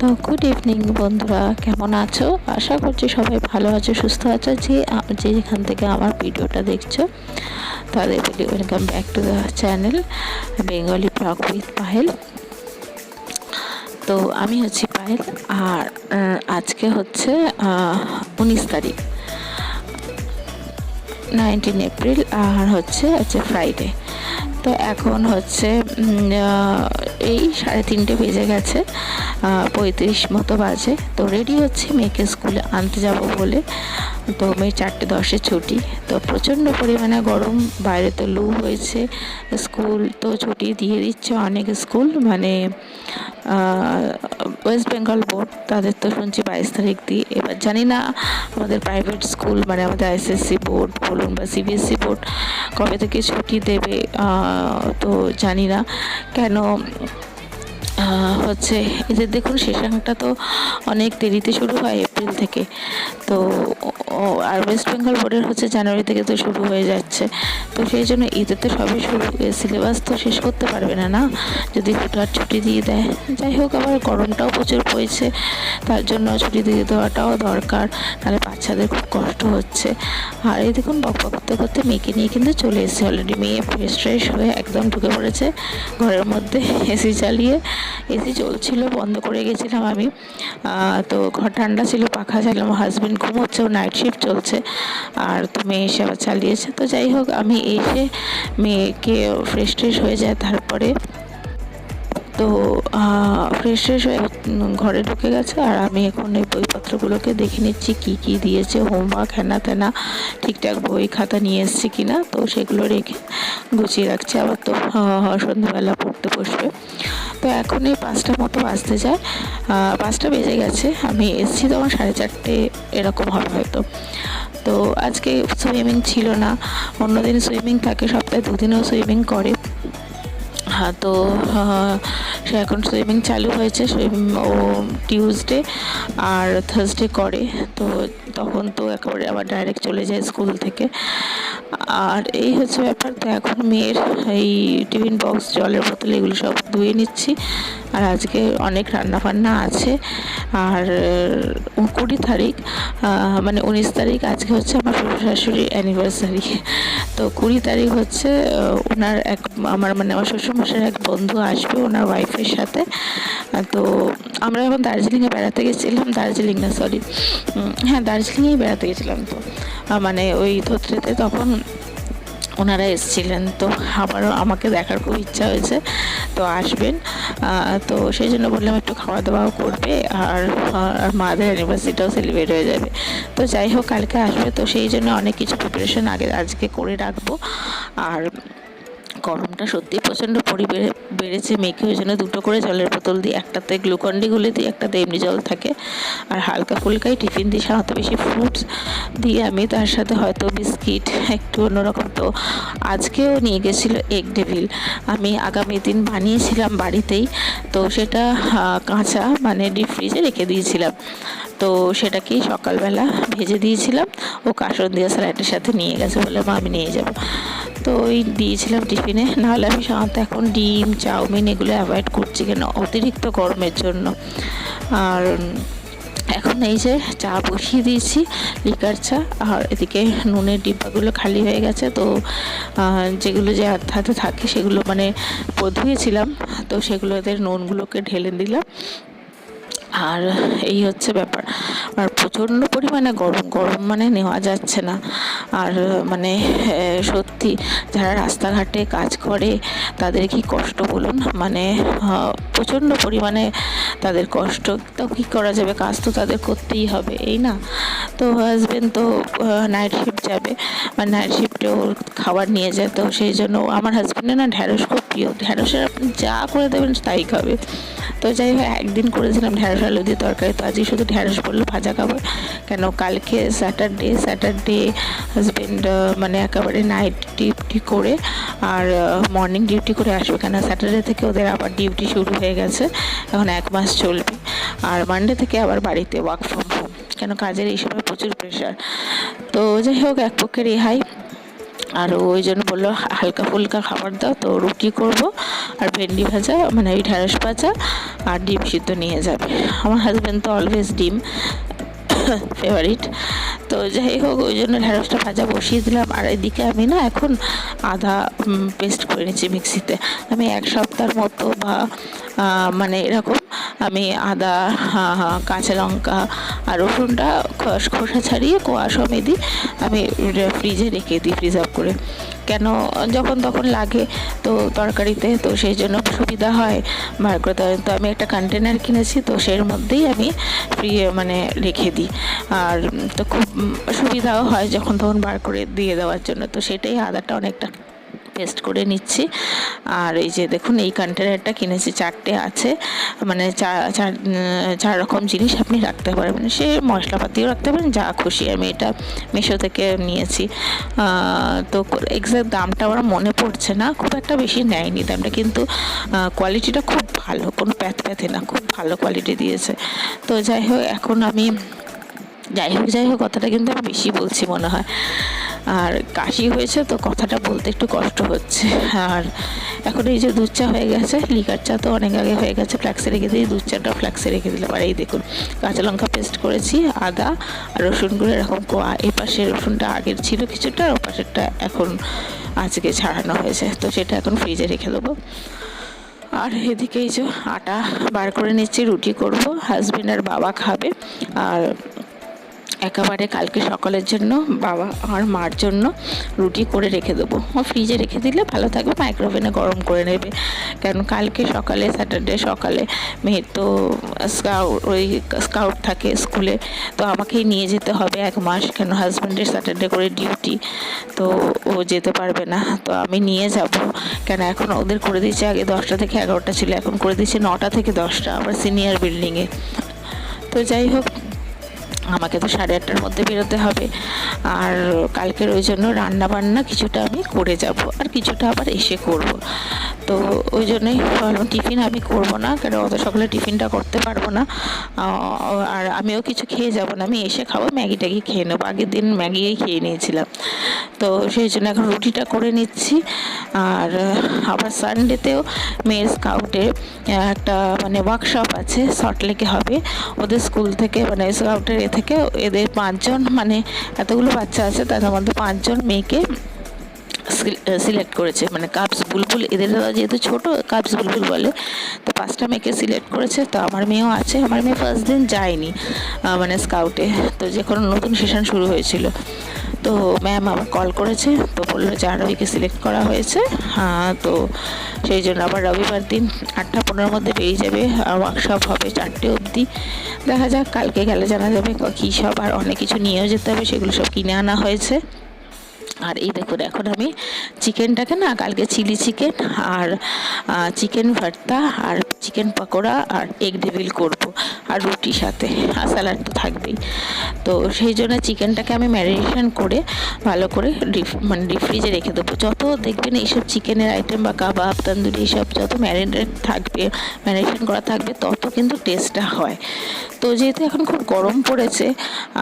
তো good evening বন্ধুরা, কেমন আছো? আশা করছি সবাই ভালো আছো, সুস্থ আছো, যে যেখান থেকে আমার ভিডিওটা দেখছ, তাদের বলি welcome back to the channel Bengali blog with Pahel তো আমি হচ্ছি পায়েল আর আজকে হচ্ছে উনিশ তারিখ নাইনটিন এপ্রিল আর হচ্ছে হচ্ছে ফ্রাইডে তো এখন হচ্ছে এই সাড়ে তিনটে বেজে গেছে পঁয়ত্রিশ মতো বাজে। তো রেডি হচ্ছে, মেয়েকে স্কুলে আনতে যাব বলে। তো মেয়ে চারটে দশে ছুটি। তো প্রচণ্ড পরিমাণে গরম, বাইরে তো লু হয়েছে। স্কুল তো ছুটি দিয়ে দিচ্ছে অনেক স্কুল মানে ওয়েস্ট বেঙ্গল বোর্ড তাদের তো শুনছি বাইশ তারিখ দিয়ে। এবার জানি না আমাদের প্রাইভেট স্কুল মানে আমাদের আইসিএসসি বোর্ড বলুন বা সিবিএসসি বোর্ড কবে থেকে ছুটি দেবে তো জানি না। কেন হচ্ছে এদের দেখুন সেশনটা তো অনেক দেরিতে শুরু হয় এপ্রিল থেকে। তো আর ওয়েস্ট বেঙ্গল বোর্ডের হচ্ছে জানুয়ারি থেকে তো শুরু হয়ে যাচ্ছে। তো সেই জন্য ঈদের তো সবই শুরু সিলেবাস তো শেষ করতে পারবে না না? যদি হুটহাট ছুটি দিয়ে দেয়। যাই হোক, আবার গরমটাও প্রচুর পড়েছে। তার জন্য ছুটি দিয়ে দেওয়াটাও দরকার। নাহলে বাচ্চাদের খুব কষ্ট হচ্ছে। আর এই দেখুন বক করতে করতে মেয়েকে নিয়ে কিন্তু চলে এসেছে অলরেডি মেয়ে ফ্রেশ ফ্রেশ হয়ে একদম ঢুকে পড়েছে। ঘরের মধ্যে এসি চালিয়ে এসি চলছিল, বন্ধ করে গেছিলাম আমি। তো ঘর ঠান্ডা ছিল, পাখা চালাম হাজব্যান্ড ঘুমোচ্ছে নাইট শিফট চলছে। আর তো মেয়ে এসে আবার চালিয়েছে। তো যাই হোক, আমি এসে মেয়েকে ফ্রেশ ট্রেশ হয়ে যায়, তারপরে তো ফ্রেশ ফ্রেশ হয়ে ঘরে ঢুকে গেছে আর আমি এখন এই বইপত্রগুলোকে দেখে নিচ্ছি কি কি দিয়েছে হোমওয়ার্ক হ্যানা ত্যানা ঠিকঠাক বই খাতা নিয়ে এসছে কি না তো সেগুলো রেখে গুছিয়ে রাখছি। আবার তো সন্ধ্যাবেলা পড়তে বসবে। তো এখন এই পাঁচটা মতো বাজতে যায়। পাঁচটা বেজে গেছে। আমি এসছি তো আমার সাড়ে চারটে এরকম হবে হয়তো। তো আজকে সুইমিং ছিল না। অন্যদিন সুইমিং থাকে, সপ্তাহে দুদিনও সুইমিং করে। তো সে এখন সুইমিং চালু হয়েছে সুইমিং ও টিউজডে আর থার্সডে করে, তো তখন তো একেবারে আবার ডাইরেক্ট চলে যায় স্কুল থেকে। আর এই হচ্ছে ব্যাপার, তো এখন মেয়ের এই টিফিন বক্স জলের বোতল এগুলো সব ধুয়ে নিচ্ছি। আর আজকে অনেক রান্না বান্না আছে। আর কুড়ি তারিখ মানে উনিশ তারিখ আজকে হচ্ছে আমার শ্বশুর অ্যানিভার্সারি তো কুড়ি তারিখ হচ্ছে ওনার এক, আমার মানে আমার শ্বশুরমশাইয়ের এক বন্ধু আসবে ওনার ওয়াইফের সাথে। তো আমরা এখন দার্জিলিংয়ে বেড়াতে গেছিলাম, দার্জিলিং না সরি হ্যাঁ দার্জিলিংয়েই বেড়াতে গেছিলাম তো। মানে ওই ধত্রেতে তখন ওনারা এসেছিলেন, তো আবারও আমাকে দেখার খুব ইচ্ছা হয়েছে, তো আসবেন। তো সেই জন্য বললাম একটু খাওয়া দাওয়াও করবে, আর আর মাদের অ্যানিভার্সারিটাও সেলিব্রেট হয়ে যাবে। তো যাই হোক, কালকে আসবে, তো সেই জন্য অনেক কিছু প্রিপারেশন আগে, আজকে করে রাখব। আর গরমটা সত্যি প্রচণ্ড পরি বেড়েছে মেখে ওই জন্য দুটো করে জলের বোতল দিই একটাতে গ্লুকন্ডি গুলে দিই একটাতে এমনি জল থাকে। আর হালকা ফুলকাই টিফিন দিই সাধারণত বেশি ফ্রুটস দিয়ে আমি তার সাথে হয়তো বিস্কিট, একটু অন্যরকম। তো আজকেও নিয়ে গেছিল এগ ডেভিল আমি আগামী দিন বানিয়েছিলাম বাড়িতেই, তো সেটা কাঁচা মানে ডিপ ফ্রিজে রেখে দিয়েছিলাম। তো সেটাকেই সকালবেলা ভেজে দিয়েছিলাম। ও কাসন দিয়ে স্যালাডের সাথে নিয়ে গেছে বলে আমি নিয়ে যাব। তো ওই দিয়েছিলাম টিফিনে। নাহলে আমি সাধারণত এখন ডিম, চাউমিন এগুলো অ্যাভয়েড করছি কেন? অতিরিক্ত গরমের জন্য। আর এখন এই যে চা বসিয়ে দিয়েছি, লিকার চা, আর এদিকে নুনের ডিব্বাগুলো খালি হয়ে গেছে। তো যেগুলো যে হাতে থাকে সেগুলো মানে ধুয়েছিলাম তো সেগুলোদের নুনগুলোকে ঢেলে দিলাম। আর এই হচ্ছে ব্যাপার। আর প্রচণ্ড পরিমাণে গরম গরম মানে নেওয়া যাচ্ছে না। আর মানে সত্যি যারা রাস্তাঘাটে কাজ করে, তাদের কি কষ্ট বলুন? মানে প্রচণ্ড পরিমাণে তাদের কষ্ট। তো কী করা যাবে? কাজ তো তাদের করতেই হবে, এই না? তো হাজব্যান্ড তো নাইট শিফট যাবে। মানে নাইট শিফটে ওর খাবার নিয়ে যায়, তো সেই জন্য আমার হাজব্যান্ডের না ঢ্যাঁড়স খুব প্রিয়। ঢ্যাঁড়সের আপনি যা করে দেবেন তাই খাবে। তো যাই হোক, একদিন করেছিলাম ঢ্যাঁড়স আলু দিয়ে তরকারি, তো আজকে শুধু ঢ্যাঁড়স বলল, ভাজা খাব। কেন কালকে স্যাটারডে স্যাটারডে হাজব্যান্ড মানে একেবারে নাইট ডিউটি করে, আর মর্নিং ডিউটি করে আসবে কেন? স্যাটারডে থেকে ওদের আবার ডিউটি শুরু হয়ে গেছে, এখন এক মাস চলবে। আর মানডে থেকে আবার বাড়িতে ওয়ার্ক ফ্রম হোম কেন কাজের এই সময় প্রচুর প্রেশার তো যাই হোক, এক পক্ষে রেহাই আর ওই জন্য বলল, হালকা ফুলকা খাবার দাও, তো রুটি করব আর ভেন্ডি ভাজা মানে ওই ঢ্যাঁড়স ভাজা আর ডিম সিদ্ধ নিয়ে যাবে। আমার হাজব্যান্ড তো অলওয়েজ ডিম ফেভারিট তো যাই হোক, ওই জন্য ঢ্যাঁড়সটা ভাজা বসিয়ে দিলাম। আর এদিকে আমি না এখন আদা পেস্ট করে নিচ্ছি মিক্সিতে আমি এক সপ্তাহের মতো বা মানে এরকম আমি আদা কাঁচা লঙ্কা আর রসুনটা খোস- ছাড়িয়ে কোয়া সমেতই আমি ফ্রিজে রেখে দিই প্রিজার্ভ করে। কেন? যখন তখন লাগে তো তরকারিতে, তো সেই জন্য সুবিধা হয় বার হয়। তো আমি একটা কন্টেনার কিনেছি, তো সের মধ্যেই আমি ফ্রি মানে রেখে দিই। আর তো খুব সুবিধাও হয় যখন তখন বার করে দিয়ে দেওয়ার জন্য। তো সেটাই আদাটা অনেকটা পেস্ট করে নিচ্ছি। আর এই যে দেখুন, এই কন্টেনারটা কিনেছি, চারটে আছে। মানে চার চার রকম জিনিস আপনি রাখতে পারবেন সে মশলাপাতিও রাখতে পারেন, যা খুশি। আমি এটা মিশো থেকে নিয়েছি। তো এক্সাক্ট দামটা আমার মনে পড়ছে না। খুব একটা বেশি নেয়নি দামটা, কিন্তু কোয়ালিটিটা খুব ভালো। কোনো প্যাথ প্যাথে না, খুব ভালো কোয়ালিটি দিয়েছে। তো যাই হোক, এখন আমি, যাই হোক যাই হোক, কথাটা কিন্তু আমি বেশি বলছি মনে হয়। আর কাশি হয়েছে তো কথাটা বলতে একটু কষ্ট হচ্ছে। আর এখন এই যে দুধ চা হয়ে গেছে, লিকার চা তো অনেক আগে হয়ে গেছে ফ্ল্যাক্সে রেখে দিই দুধ চাটা ফ্ল্যাক্সে রেখে দিলাম। আর এই দেখুন, কাঁচা লঙ্কা পেস্ট করেছি, আদা আর রসুনগুলো এরকম কোয়া এই পাশে রসুনটা আগের ছিল কিছুটা আর পাশেরটা এখন আজকে ছাড়ানো হয়েছে। তো সেটা এখন ফ্রিজে রেখে দেবো। আর এদিকে এই যে আটা বার করে নিচ্ছি, রুটি করব হাজবেন্ড আর বাবা খাবে। আর একেবারে কালকে সকালের জন্য বাবা আর মার জন্য রুটি করে রেখে দেবো। ও ফ্রিজে রেখে দিলে ভালো থাকবে মাইক্রোওভেনে গরম করে নেবে। কারণ কালকে সকালে স্যাটারডে সকালে মেয়ের তো স্কাউট ওই স্কাউট থাকে স্কুলে তো আমাকেই নিয়ে যেতে হবে এক মাস। কেন হাজব্যান্ডের স্যাটারডে করে ডিউটি তো ও যেতে পারবে না। তো আমি নিয়ে যাব। কেন এখন ওদের করে দিয়েছে আগে দশটা থেকে এগারোটা ছিল, এখন করে দিয়েছে নটা থেকে দশটা, আবার সিনিয়র বিল্ডিংয়ে তো যাই হোক আমাকে তো সাড়ে আটটার মধ্যে বেরোতে হবে। আর কালকের ওই জন্য রান্না বান্না কিছুটা আমি করে যাব আর কিছুটা আবার এসে করব। তো ওই জন্যই ভাবলাম টিফিন আমি করব না কারণ অত সকালে টিফিনটা করতে পারব না। আর আমিও কিছু খেয়ে যাব না, আমি এসে খাব, ম্যাগি ট্যাগি খেয়ে নেব। আগের দিন ম্যাগিই খেয়ে নিয়েছিলাম। তো সেই জন্য এখন রুটিটা করে নিচ্ছি। আর আবার সানডেতেও মেয়ের স্কাউটে একটা মানে ওয়ার্কশপ আছে সল্টলেকে হবে। ওদের স্কুল থেকে মানে স্কাউটের এ থেকে এদের পাঁচজন মানে এতগুলো বাচ্চা আছে তাদের মধ্যে পাঁচজন মেয়েকে সিলেক্ট করেছে। মানে কাপস বুলবুল, এদের দাদা যেহেতু ছোটো কাপস বুলবুল বলে, তো পাঁচটা মেয়েকে সিলেক্ট করেছে। তো আমার মেয়েও আছে, আমার মেয়ে ফার্স্ট দিন যায়নি মানে স্কাউটে তো যে কোনো নতুন সেশন শুরু হয়েছিল। তো ম্যাম আবার কল করেছে, তো বলল যে আরবিকে সিলেক্ট করা হয়েছে। হ্যাঁ তো সেই জন্য আবার রবিবার দিন আটটা পনেরোর মধ্যে বেরিয়ে যাবে। ওয়ার্কশপ হবে চারটে অবধি। দেখা যাক, কালকে গেলে জানা যাবে কী সব আর অনেক কিছু নিয়েও যেতে হবে, সেগুলো সব কিনে আনা হয়েছে। আর এই দেখুন, এখন আমি চিকেনটাকে না, কালকে চিলি চিকেন আর চিকেন ভর্তা আর চিকেন পকোড়া আর এগ ডেভিল করব। আর রুটির সাথে, আর স্যালাড তো থাকবেই। তো সেই জন্য চিকেনটাকে আমি ম্যারিনেশন করে ভালো করে মানে ডিপ ফ্রিজে রেখে দেবো। যত দেখবেন এইসব চিকেনের আইটেম বা কাবাব, তান্দুরি, এইসব যত ম্যারিনেট থাকবে, ম্যারিনেশন করা থাকবে, তত কিন্তু টেস্টটা হয়। তো যেহেতু এখন খুব গরম পড়েছে,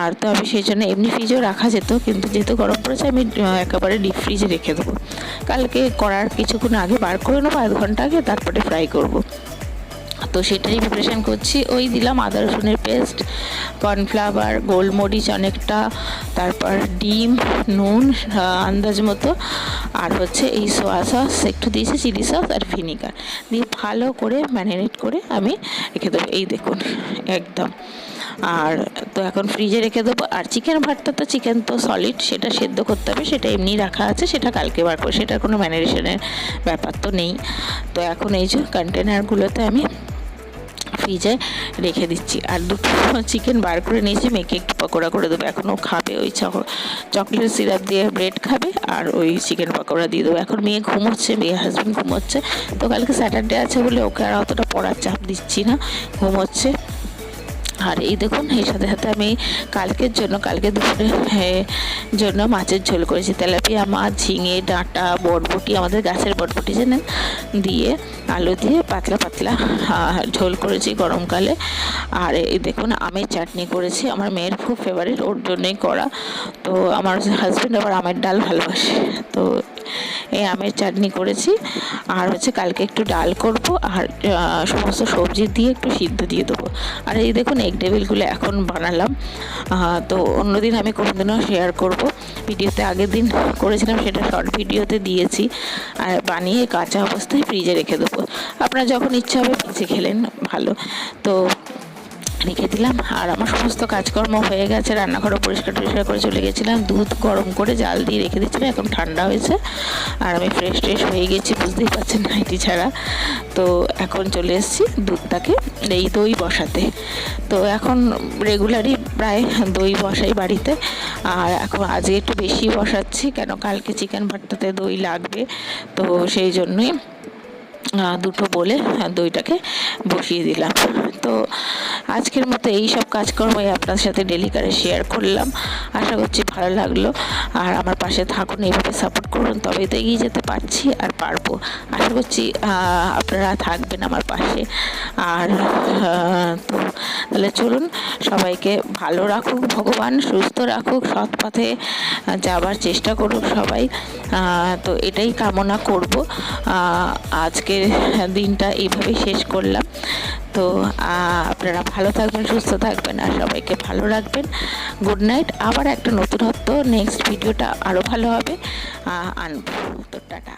আর তো আমি সেই জন্য এমনি ফ্রিজেও রাখা যেত, কিন্তু যেহেতু গরম পড়েছে, আমি একেবারে ডিপ ফ্রিজে রেখে দেবো। কালকে করার কিছুক্ষণ আগে বার করে নেব, আধ ঘণ্টা আগে, তারপরে ফ্রাই করব। তো সেটাই প্রিপারেশান করছি। ওই দিলাম আদা, রসুনের পেস্ট কর্নফ্লাওয়ার গোলমরিচ অনেকটা, তারপর ডিম, নুন আন্দাজ মতো, আর হচ্ছে এই সোয়া সস একটু দিয়েছি চিলি সস আর ভিনিগার দিয়ে ভালো করে ম্যারিনেট করে আমি রেখে দেবো। এই দেখুন, একদম। আর তো এখন ফ্রিজে রেখে দেবো। আর চিকেন ভাতটা তো চিকেন তো সলিড সেটা সেদ্ধ করতে হবে, সেটা এমনি রাখা আছে, সেটা কালকে বার করে সেটার কোনো ম্যারিনেশনের ব্যাপার তো নেই। তো এখন এই যে কন্টেনারগুলোতে আমি ফ্রিজে রেখে দিচ্ছি। আর দুটো চিকেন বার করে নিয়েছি, মেয়েকে একটু পকোড়া করে দেবো। এখন ও খাবে ওই চকলেট সিরাপ দিয়ে ব্রেড খাবে আর ওই চিকেন পকোড়া দিয়ে দেবো। এখন মেয়ে ঘুমোচ্ছে, মেয়ে হাজব্যান্ড ঘুমোচ্ছে। তো কালকে স্যাটারডে আছে বলে ওকে আর অতটা পড়ার চাপ দিচ্ছি না। ঘুমোচ্ছে। আর এই দেখুন, এর সাথে সাথে আমি কালকের জন্য কালকে দুপুরে জন্য মাছের ঝোল করেছি। তেলাপিয়া মাছ, ঝিঙে, ডাঁটা, বটবটি, আমাদের গাছের বটবটি, জানেন? দিয়ে আলু দিয়ে পাতলা পাতলা ঝোল করেছি গরমকালে আর এই দেখুন, আমের চাটনি করেছি। আমার মেয়ের খুব ফেভারিট ওর জন্যই করা। তো আমার হাজব্যান্ড আবার আমের ডাল ভালোবাসে। তো এই আমের চাটনি করেছি। আর হচ্ছে কালকে একটু ডাল করব। আর সমস্ত সবজি দিয়ে একটু সিদ্ধ দিয়ে দেবো। আর এই দেখুন এগ টেবিলগুলো এখন বানালাম। তো অন্যদিন আমি কোনোদিনও শেয়ার করব। ভিডিওতে আগের দিন করেছিলাম, সেটা শর্ট ভিডিওতে দিয়েছি। আর বানিয়ে কাঁচা অবস্থায় ফ্রিজে রেখে দেবো। আপনার যখন ইচ্ছা হবে ফ্রিজে খেলেন, ভালো। তো রেখে দিলাম, আর আমার সমস্ত কাজকর্ম হয়ে গেছে। রান্নাঘরও পরিষ্কার টরিষ্কার করে চলে গেছিলাম। দুধ গরম করে জাল দিয়ে রেখে দিচ্ছিলাম এখন ঠান্ডা হয়েছে। আর আমি ফ্রেশ ট্রেশ হয়ে গেছি, বুঝতেই পারছেন নাইটি ছাড়া। তো এখন চলে এসেছি দুধটাকে এই দই বসাতে। তো এখন রেগুলারই প্রায় দই বসাই বাড়িতে। আর এখন আজকে একটু বেশি বসাচ্ছি, কেন কালকে চিকেন ভর্তাতে দই লাগবে। তো সেই জন্যই দুটো বলে দইটাকে বসিয়ে দিলাম। তো আজকের মতো এই সব কাজকর্মই আপনার সাথে ডেলি করে শেয়ার করলাম। আশা করছি ভালো লাগল। আর আমার পাশে থাকুন, এইভাবে সাপোর্ট করুন, তবেই তো এগিয়ে যেতে পারছি আর পারব। আশা করছি আপনারা থাকবেন আমার পাশে। আর তো তাহলে চলুন, সবাইকে ভালো রাখুক, ভগবান সুস্থ রাখুক, সৎ পথে যাবার চেষ্টা করুক সবাই। তো এটাই কামনা করব। আজকের দিনটা এইভাবেই শেষ করলাম। তো আপনারা ভালো থাকবেন, সুস্থ থাকবেন, আর সবাইকে ভালো রাখবেন। গুড নাইট আবার একটা নতুনত্ব নেক্সট ভিডিওটা আরও ভালো হবে। আনব। তো, টাটা।